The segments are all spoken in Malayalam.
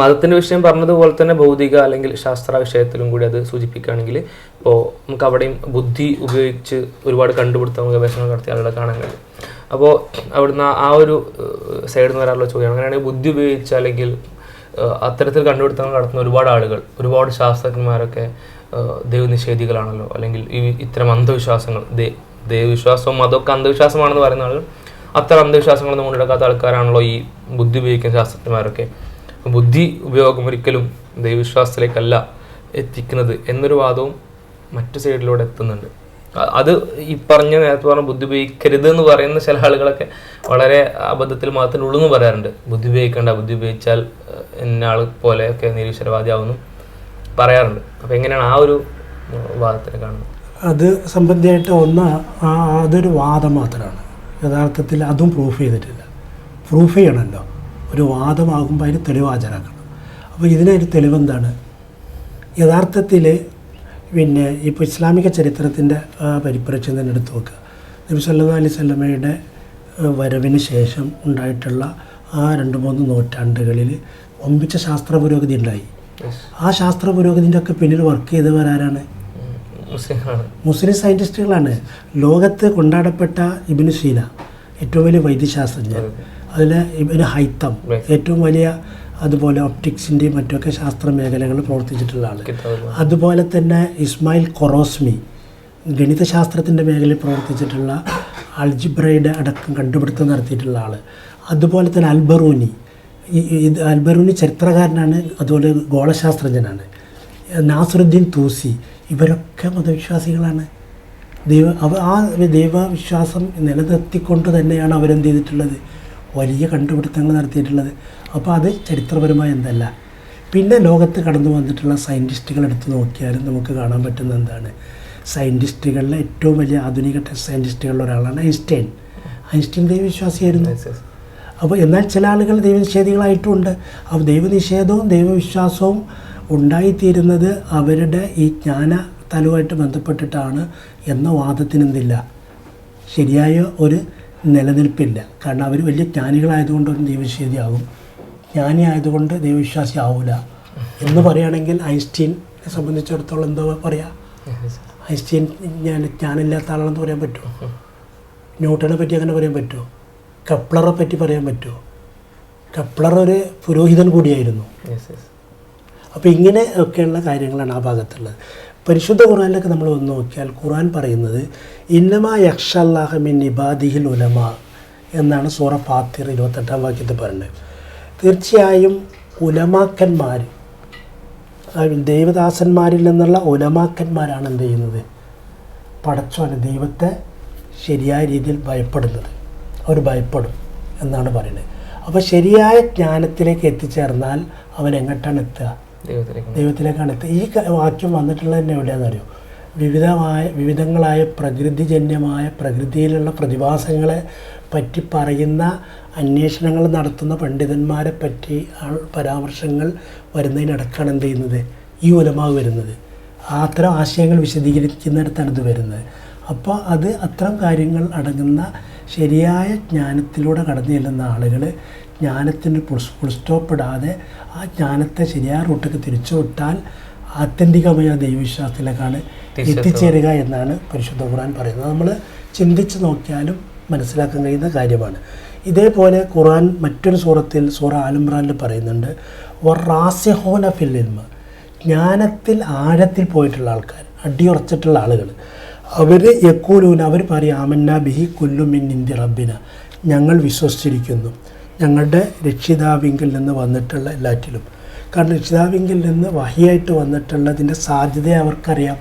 മതത്തിന്റെ വിഷയം പറഞ്ഞതുപോലെ തന്നെ ഭൗതിക അല്ലെങ്കിൽ ശാസ്ത്ര വിഷയത്തിലും കൂടി അത് സൂചിപ്പിക്കുകയാണെങ്കിൽ ഇപ്പോൾ നമുക്ക് അവിടെയും ബുദ്ധി ഉപയോഗിച്ച് ഒരുപാട് കണ്ടുപിടുത്തം ഗവേഷണം നടത്തിയ ആളുകളെ കാണാൻ കഴിയും. അപ്പോൾ അവിടുന്ന് ആ ഒരു സൈഡിൽ നിന്ന് വരാനുള്ള ചോദ്യം. അങ്ങനെയാണെങ്കിൽ ബുദ്ധി ഉപയോഗിച്ച് അല്ലെങ്കിൽ അത്തരത്തിൽ കണ്ടുപിടുത്തങ്ങൾ നടത്തുന്ന ഒരുപാട് ആളുകൾ ഒരുപാട് ശാസ്ത്രജ്ഞന്മാരൊക്കെ ദൈവനിഷേധികളാണല്ലോ അല്ലെങ്കിൽ ഈ ഇത്തരം അന്ധവിശ്വാസങ്ങൾ ദൈവവിശ്വാസവും മതമൊക്കെ അന്ധവിശ്വാസമാണെന്ന് പറയുന്ന ആളുകൾ അത്ര അന്ധവിശ്വാസങ്ങളൊന്നും കൊണ്ടെടുക്കാത്ത ആൾക്കാരാണല്ലോ ഈ ബുദ്ധി ഉപയോഗിക്കുന്ന ശാസ്ത്രജ്ഞന്മാരൊക്കെ. ബുദ്ധി ഉപയോഗം ഒരിക്കലും ദൈവവിശ്വാസത്തിലേക്കല്ല എത്തിക്കുന്നത് എന്നൊരു വാദവും മറ്റു സൈഡിലൂടെ എത്തുന്നുണ്ട്. അത് ഈ പറഞ്ഞ നേരത്തെ പറഞ്ഞ ബുദ്ധി ഉപയോഗിക്കരുത് എന്ന് പറയുന്ന ചില ആളുകളൊക്കെ വളരെ അബദ്ധത്തിൽ മതത്തിന്റെ ഉള്ളെന്ന് പറയാറുണ്ട്. ബുദ്ധി ഉപയോഗിക്കേണ്ട ബുദ്ധി ഉപയോഗിച്ചാൽ എന്നാൾ പോലെയൊക്കെ നിരീശ്വരവാദിയാവുന്നു പറയാറുണ്ട്. അപ്പം എങ്ങനെയാണ് ആ ഒരു വാദത്തിനെ കാണുന്നത്? അത് സംബന്ധിയായിട്ട് ഒന്ന് അതൊരു വാദം മാത്രമാണ്. യഥാർത്ഥത്തിൽ അതും പ്രൂഫ് ചെയ്തിട്ടില്ല. പ്രൂഫ് ചെയ്യണമല്ലോ. ഒരു വാദമാകുമ്പോൾ അതിന് തെളിവ് ഹാജരാക്കണം അപ്പോൾ ഇതിനൊരു തെളിവെന്താണ്? യഥാർത്ഥത്തിൽ പിന്നെ ഇപ്പോൾ ഇസ്ലാമിക ചരിത്രത്തിന്റെ പരിപ്രേക്ഷ്യം തന്നെ എടുത്തു നോക്കുക. നബി സല്ലാ അലൈഹി സ്വലമയുടെ വരവിന് ശേഷം ഉണ്ടായിട്ടുള്ള ആ രണ്ട് മൂന്ന് നൂറ്റാണ്ടുകളിൽ ഒമ്പിച്ച ശാസ്ത്ര പുരോഗതി ഉണ്ടായി. ആ ശാസ്ത്ര പുരോഗതിന്റെ ഒക്കെ പിന്നിൽ വർക്ക് ചെയ്തവരാരാണ് മുസ്ലിം സയന്റിസ്റ്റുകളാണ് ലോകത്ത് കൊണ്ടാടപ്പെട്ട ഇബിന് ഏറ്റവും വലിയ വൈദ്യശാസ്ത്രജ്ഞൻ. അതിൽ ഒരു ഹൈത്തം. ഏറ്റവും വലിയ അതുപോലെ ഒപ്റ്റിക്സിന്റെയും മറ്റൊക്കെ ശാസ്ത്ര മേഖലകളിൽ പ്രവർത്തിച്ചിട്ടുള്ള ആൾ അതുപോലെ തന്നെ ഇസ്മായിൽ കൊറോസ്മി ഗണിതശാസ്ത്രത്തിന്റെ മേഖലയിൽ പ്രവർത്തിച്ചിട്ടുള്ള അൾജിബ്രയുടെ അടക്കം കണ്ടുപിടുത്തം നടത്തിയിട്ടുള്ള ആൾ അതുപോലെ തന്നെ അൽബറൂനി. ഈ- ഇത് അൽബറൂനി ചരിത്രകാരനാണ് അതുപോലെ ഗോളശാസ്ത്രജ്ഞനാണ്. നാസറുദ്ദീൻ തൂസി ഇവരൊക്കെ മതവിശ്വാസികളാണ്. ദൈവ അവ ആ ദൈവവിശ്വാസം നിലനിർത്തിക്കൊണ്ട് തന്നെയാണ് അവരെന്ത് ചെയ്തിട്ടുള്ളത്? വലിയ കണ്ടുപിടുത്തങ്ങൾ നടത്തിയിട്ടുള്ളത്. അപ്പോൾ അത് ചരിത്രപരമായ എന്തല്ല. പിന്നെ ലോകത്ത് കടന്നു വന്നിട്ടുള്ള സയന്റിസ്റ്റുകൾ എടുത്തു നോക്കിയാലും നമുക്ക് കാണാൻ പറ്റുന്ന എന്താണ്. സയന്റിസ്റ്റുകളിലെ ഏറ്റവും വലിയ ആധുനിക സയന്റിസ്റ്റുകളിൽ ഒരാളാണ് ഐൻസ്റ്റൈൻ. ഐൻസ്റ്റൈൻ ദൈവവിശ്വാസിയായിരുന്നു. അപ്പോൾ എന്നാൽ ചില ആളുകൾ ദൈവനിഷേധികളായിട്ടുമുണ്ട് അപ്പോൾ ദൈവനിഷേധവും ദൈവവിശ്വാസവും ഉണ്ടായിത്തീരുന്നത് അവരുടെ ഈ ജ്ഞാന തലവുമായിട്ട് ബന്ധപ്പെട്ടിട്ടാണ് എന്ന വാദത്തിനെന്തില്ല. ശരിയായ ഒരു നിലനിൽപ്പില്ല. കാരണം അവർ വലിയ ജ്ഞാനികളായതുകൊണ്ട് ഒരു ദൈവവിശ്വാസിയാകും. ജ്ഞാനി ആയതുകൊണ്ട് ദൈവവിശ്വാസി ആവില്ല എന്ന് പറയുകയാണെങ്കിൽ ഐൻസ്റ്റീനെ സംബന്ധിച്ചിടത്തോളം എന്താ പറയുക. ഐൻസ്റ്റീൻ ഞാൻ ജ്ഞാനമില്ലാത്ത ആളാണെന്ന് പറയാൻ പറ്റുമോ? ന്യൂട്ടനെ പറ്റി അങ്ങനെ പറയാൻ പറ്റുമോ? കപ്ലറെ പറ്റി പറയാൻ പറ്റുമോ? കപ്ലർ ഒരു പുരോഹിതൻ കൂടിയായിരുന്നു. അപ്പോൾ ഇങ്ങനെ ഒക്കെയുള്ള കാര്യങ്ങളാണ് ആ ഭാഗത്തുള്ളത്. പരിശുദ്ധ ഖുറാനിലൊക്കെ നമ്മൾ ഒന്ന് നോക്കിയാൽ ഖുറാൻ പറയുന്നത് ഇന്നമാ യക്ഷല്ലാഹ മിൻ ഇബാദിഹിൽ ഉലമ എന്നാണ് സൂറ ഫാത്തിർ ഇരുപത്തെട്ടാം വാക്യത്തിൽ പറയുന്നത്. തീർച്ചയായും ഉലമാക്കന്മാർ ദൈവദാസന്മാരിൽ നിന്നുള്ള ഉലമാക്കന്മാരാണ് എന്ത് ചെയ്യുന്നത്? പടച്ചോനെ ദൈവത്തെ ശരിയായ രീതിയിൽ ഭയപ്പെടുന്നത്. അവർ ഭയപ്പെടും എന്നാണ് പറയുന്നത്. അപ്പോൾ ശരിയായ ജ്ഞാനത്തിലേക്ക് എത്തിച്ചേർന്നാൽ അവൻ എങ്ങോട്ടാണ് എത്തുക? ദൈവത്തിലേക്കാണ്. എത്തുക ഈ വാക്യം വന്നിട്ടുള്ളത് തന്നെ എവിടെയാണെന്നറിയോ വിവിധമായ വിവിധങ്ങളായ പ്രകൃതിജന്യമായ പ്രകൃതിയിലുള്ള പ്രതിഭാസങ്ങളെ പറ്റി പറയുന്ന അന്വേഷണങ്ങൾ നടത്തുന്ന പണ്ഡിതന്മാരെ പറ്റി പരാമർശങ്ങൾ വരുന്നതിനടക്കാണ് എന്ത് ചെയ്യുന്നത്? ഈ ഉലമാവ് വരുന്നത്. അത്തരം ആശയങ്ങൾ വിശദീകരിക്കുന്നിടത്താണ് ഇത് വരുന്നത്. അപ്പോൾ അത് അത്തരം കാര്യങ്ങൾ അടങ്ങുന്ന ശരിയായ ജ്ഞാനത്തിലൂടെ കടന്നു ചെല്ലുന്ന ആളുകൾ ജ്ഞാനത്തിന് ഫുൾ സ്റ്റോപ്പ് ഇടാതെ ആ ജ്ഞാനത്തെ ശരിയായ റൂട്ടിലേക്ക് തിരിച്ചു വിട്ടാൽ ആത്യന്തികമായ ദൈവവിശ്വാസത്തിലേക്കാണ് എത്തിച്ചേരുക എന്നാണ് പരിശുദ്ധ ഖുർആൻ പറയുന്നത്. നമ്മൾ ചിന്തിച്ച് നോക്കിയാലും മനസ്സിലാക്കാൻ കഴിയുന്ന കാര്യമാണ്. ഇതേപോലെ ഖുർആൻ മറ്റൊരു സൂറത്തിൽ സൂറ ആലുംറാനിൽ പറയുന്നുണ്ട് വറാസിഹോന ഫിൽ ഇൽമ. ജ്ഞാനത്തിൽ ആഴത്തിൽ പോയിട്ടുള്ള ആൾക്കാർ അടിയുറച്ചിട്ടുള്ള ആളുകൾ. അവർ യക്കൂലൂന അവർ പറയും ആമന്ന ബിഹി കുല്ലു മിൻ ഇന്ത്യ റബ്ബിന. ഞങ്ങൾ വിശ്വസിച്ചിരിക്കുന്നു. ഞങ്ങളുടെ രക്ഷിതാവിങ്കിൽ നിന്ന് വന്നിട്ടുള്ള എല്ലാറ്റിലും. കാരണം രക്ഷിതാവിങ്കിൽ നിന്ന് വഹിയായിട്ട് വന്നിട്ടുള്ളതിന്റെ സാധ്യത അവർക്കറിയാം.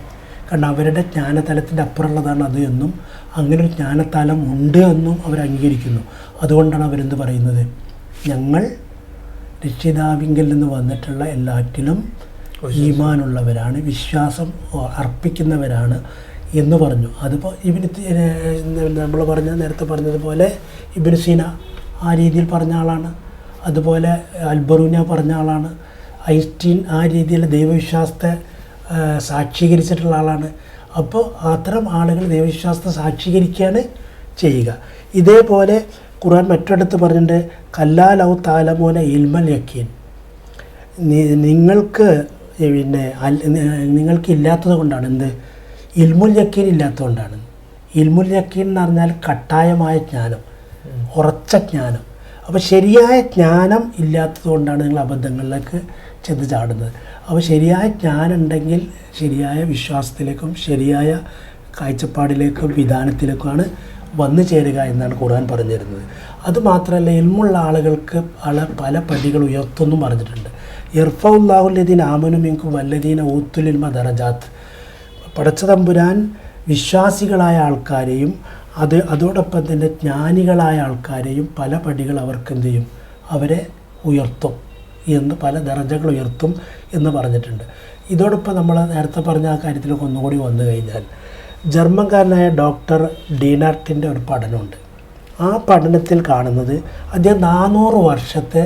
കാരണം അവരുടെ ജ്ഞാനതലത്തിന്റെ അപ്പുറമുള്ളതാണ് അത് എന്നും അങ്ങനെ ഒരു ജ്ഞാനതലം ഉണ്ട് എന്നും അവർ അംഗീകരിക്കുന്നു. അതുകൊണ്ടാണ് അവരെന്ത് പറയുന്നത്? ഞങ്ങൾ രക്ഷിതാവിങ്കിൽ നിന്ന് വന്നിട്ടുള്ള എല്ലാറ്റിലും ഈമാനുള്ളവരാണ് വിശ്വാസം അർപ്പിക്കുന്നവരാണ്. എന്ന് പറഞ്ഞു. അതിപ്പോൾ ഇബിന് നമ്മൾ പറഞ്ഞ നേരത്തെ പറഞ്ഞതുപോലെ ഇബിന് സീന ആ രീതിയിൽ പറഞ്ഞ ആളാണ്. അതുപോലെ അൽബറൂന പറഞ്ഞ ആളാണ്. ഐൻസ്റ്റീൻ ആ രീതിയിൽ ദൈവവിശ്വാസത്തെ സാക്ഷീകരിച്ചിട്ടുള്ള ആളാണ്. അപ്പോൾ അത്തരം ആളുകൾ ദൈവവിശ്വാസത്തെ സാക്ഷീകരിക്കുകയാണ് ചെയ്യുക. ഇതേപോലെ ഖുർആൻ മറ്റൊരിടത്ത് പറഞ്ഞിട്ടുണ്ട് കല്ലാലൗ താലമോന ഇൽമൽ യക്കീൻ. നിങ്ങൾക്ക് പിന്നെ നിങ്ങൾക്ക് ഇല്ലാത്തത് കൊണ്ടാണ്. എന്ത്? ഇൽമുൽ യക്കീൻ ഇല്ലാത്തതുകൊണ്ടാണ്. ഇൽമുൽ യക്കീൻ എന്ന് പറഞ്ഞാൽ കട്ടായമായ ജ്ഞാനം ഉറച്ച ജ്ഞാനം. അപ്പോൾ ശരിയായ ജ്ഞാനം ഇല്ലാത്തതുകൊണ്ടാണ് നിങ്ങൾ അബദ്ധങ്ങളിലേക്ക് ചെന്ന് ചാടുന്നത്. അപ്പോൾ ശരിയായ ജ്ഞാനം ഉണ്ടെങ്കിൽ ശരിയായ വിശ്വാസത്തിലേക്കും ശരിയായ കാഴ്ചപ്പാടിലേക്കും വിധാനത്തിലേക്കുമാണ് വന്നു ചേരുക എന്നാണ് ഖുർആൻ പറഞ്ഞിരുന്നത്. അതുമാത്രമല്ല ഇൽമുള്ള ആളുകൾക്ക് പല പല പടികൾ ഉയർത്തുന്നു പറഞ്ഞിട്ടുണ്ട്. ഇർഫുല്ലാഹുല്ലദീൻ ആമനുമിങ്കും വല്ലദീന ഊത്തുലിൽമ ദറജാത്ത്. പടച്ച തമ്പുരാൻ വിശ്വാസികളായ ആൾക്കാരെയും അത് അതോടൊപ്പം തന്നെ ജ്ഞാനികളായ ആൾക്കാരെയും പല പടികൾ എന്ത് ചെയ്യും? അവരെ ഉയർത്തും എന്ന് പല ദർജകൾ ഉയർത്തും എന്ന് പറഞ്ഞിട്ടുണ്ട്. ഇതോടൊപ്പം നമ്മൾ നേരത്തെ പറഞ്ഞ ആ കാര്യത്തിലൊക്കെ ഒന്നുകൂടി വന്നു കഴിഞ്ഞാൽ ജർമ്മൻകാരനായ ഡോക്ടർ ഡീനാർട്ടിന്റെ ഒരു പഠനമുണ്ട്. ആ പഠനത്തിൽ കാണുന്നത് അദ്ദേഹം നാനൂറ് വർഷത്തെ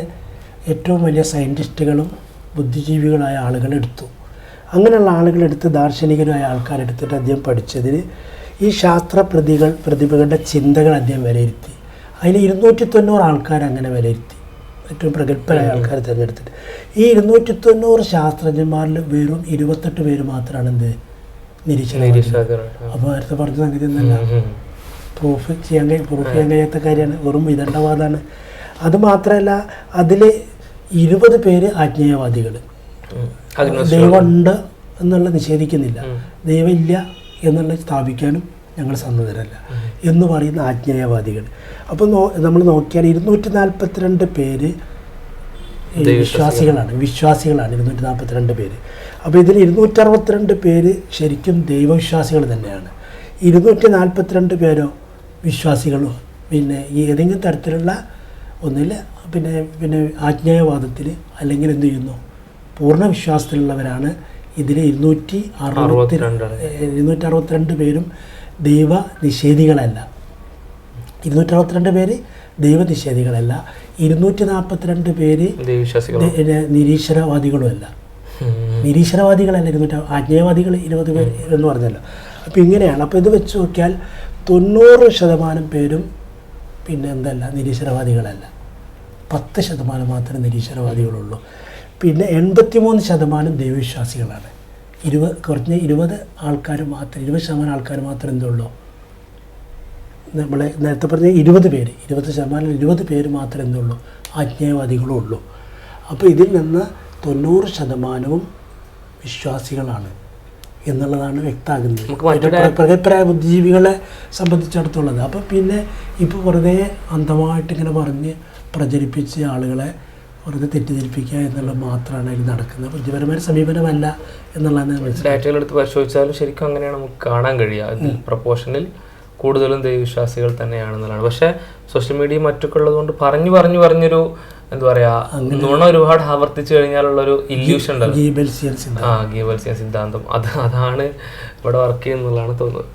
ഏറ്റവും വലിയ സയന്റിസ്റ്റുകളും ബുദ്ധിജീവികളായ ആളുകൾ എടുത്തു അങ്ങനെയുള്ള ആളുകളെടുത്ത് ദാർശനികരായ ആൾക്കാരെടുത്തിട്ട് അദ്ദേഹം പഠിച്ചതിൽ ഈ ശാസ്ത്ര പ്രതികൾ പ്രതിഭകളുടെ ചിന്തകൾ അദ്ദേഹം വിലയിരുത്തി. അതിൽ ഇരുന്നൂറ്റി തൊണ്ണൂറ് ആൾക്കാർ അങ്ങനെ വിലയിരുത്തി. ഏറ്റവും പ്രഗത്ഭരായ ആൾക്കാർ തിരഞ്ഞെടുത്തിട്ട്. ഈ ഇരുന്നൂറ്റി തൊണ്ണൂറ് ശാസ്ത്രജ്ഞന്മാരിൽ വെറും ഇരുപത്തെട്ട് പേര് മാത്രമാണ് എന്ത്? നിരീക്ഷണം അപ്പോൾ നേരത്തെ പറഞ്ഞ സംഗതി ഒന്നല്ല പ്രൂഫ് ചെയ്യാൻ കഴിയും പ്രൂഫ് ചെയ്യാൻ കഴിയാത്ത കാര്യമാണ്. വെറും വിദണ്ഡവാദമാണ് അതുമാത്രമല്ല അതിൽ ഇരുപത് പേര് ആജ്ഞേയവാദികൾ ദൈവമുണ്ട് എന്നുള്ള നിഷേധിക്കുന്നില്ല. ദൈവമില്ല എന്നുള്ള സ്ഥാപിക്കാനും ഞങ്ങൾ സന്നദ്ധരല്ല എന്ന് പറയുന്ന ആജ്ഞേയവാദികൾ. അപ്പോൾ നോ നമ്മൾ നോക്കിയാൽ ഇരുന്നൂറ്റി നാൽപ്പത്തിരണ്ട് പേര് വിശ്വാസികളാണ്. വിശ്വാസികളാണ് ഇരുന്നൂറ്റി നാൽപ്പത്തിരണ്ട് പേര്. അപ്പോൾ ഇതിൽ ഇരുന്നൂറ്ററുപത്തിരണ്ട് പേര് ശരിക്കും ദൈവവിശ്വാസികൾ തന്നെയാണ്. ഇരുന്നൂറ്റി നാൽപ്പത്തിരണ്ട് പേരോ വിശ്വാസികളോ പിന്നെ ഈ ഏതെങ്കിലും തരത്തിലുള്ള ഒന്നിൽ പിന്നെ പിന്നെ ആജ്ഞേയവാദത്തിൽ അല്ലെങ്കിൽ എന്ത് ചെയ്യുന്നു? പൂർണ വിശ്വാസത്തിലുള്ളവരാണ് ഇതിൽ ഇരുന്നൂറ്റി അറുപത്തി ഇരുന്നൂറ്റി അറുപത്തിരണ്ട് പേരും ദൈവ നിഷേധികളല്ല. ഇരുന്നൂറ്റി അറുപത്തിരണ്ട് പേര് ദൈവ നിഷേധികളല്ല. ഇരുന്നൂറ്റി നാൽപ്പത്തിരണ്ട് പേര് നിരീശ്വരവാദികളുമല്ല. നിരീശ്വരവാദികളല്ല ഇരുന്നൂറ്റി ആജ്ഞേയവാദികൾ ഇരുപത് പേര് എന്ന് പറഞ്ഞല്ലോ. അപ്പോൾ ഇങ്ങനെയാണ്. അപ്പോൾ ഇത് വെച്ച് നോക്കിയാൽ തൊണ്ണൂറ് ശതമാനം പേരും പിന്നെ എന്തല്ല? നിരീശ്വരവാദികളല്ല. പത്ത് ശതമാനം മാത്രമേ നിരീശ്വരവാദികളുള്ളൂ. പിന്നെ എൺപത്തിമൂന്ന് ശതമാനം ദൈവവിശ്വാസികളാണ്. ഇരുപത് കുറഞ്ഞ ഇരുപത് ആൾക്കാർ മാത്രം ഇരുപത് ശതമാനം ആൾക്കാർ മാത്രം എന്തുള്ളൂ? നമ്മളെ നേരത്തെ പറഞ്ഞ ഇരുപത് പേര് ഇരുപത് ശതമാനം ഇരുപത് പേര് മാത്രം എന്തുള്ളൂ? ആജ്ഞേയവാദികളും ഉള്ളൂ. അപ്പോൾ ഇതിൽ നിന്ന് തൊണ്ണൂറ് ശതമാനവും വിശ്വാസികളാണ് എന്നുള്ളതാണ് വ്യക്തമാകുന്നത് പ്രഗത്ഭരായ ബുദ്ധിജീവികളെ സംബന്ധിച്ചിടത്തോളം. അപ്പോൾ പിന്നെ ഇപ്പോൾ വെറുതെ അന്ധമായിട്ട് ഇങ്ങനെ പറഞ്ഞ് പ്രചരിപ്പിച്ച ആളുകളെ വെറുതെ തെറ്റിദ്ധരിപ്പിക്കുക എന്നുള്ളത് മാത്രമാണ് അതിൽ നടക്കുന്നത്. ബുദ്ധിപരമായ സമീപനമല്ല എന്നുള്ളതാണ് ഡാറ്റകൾ എടുത്ത് പരിശോധിച്ചാലും ശരിക്കും അങ്ങനെയാണ് നമുക്ക് കാണാൻ കഴിയുക. പ്രപ്പോർഷനിൽ കൂടുതലും ദൈവവിശ്വാസികൾ തന്നെയാണെന്നുള്ളതാണ്. പക്ഷേ സോഷ്യൽ മീഡിയ മറ്റൊക്കെ ഉള്ളതുകൊണ്ട് പറഞ്ഞു പറഞ്ഞു പറഞ്ഞൊരു എന്താ പറയാ നുണ ഒരുപാട് ആവർത്തിച്ചു കഴിഞ്ഞാലുള്ളൊരു ഇല്യൂഷൻ ഉണ്ടല്ലോ. ആ ഗീബൽസിയൻ സിദ്ധാന്തം. അത് അതാണ് ഇവിടെ വർക്ക് ചെയ്യുന്നുള്ളതാണ് തോന്നുന്നത്.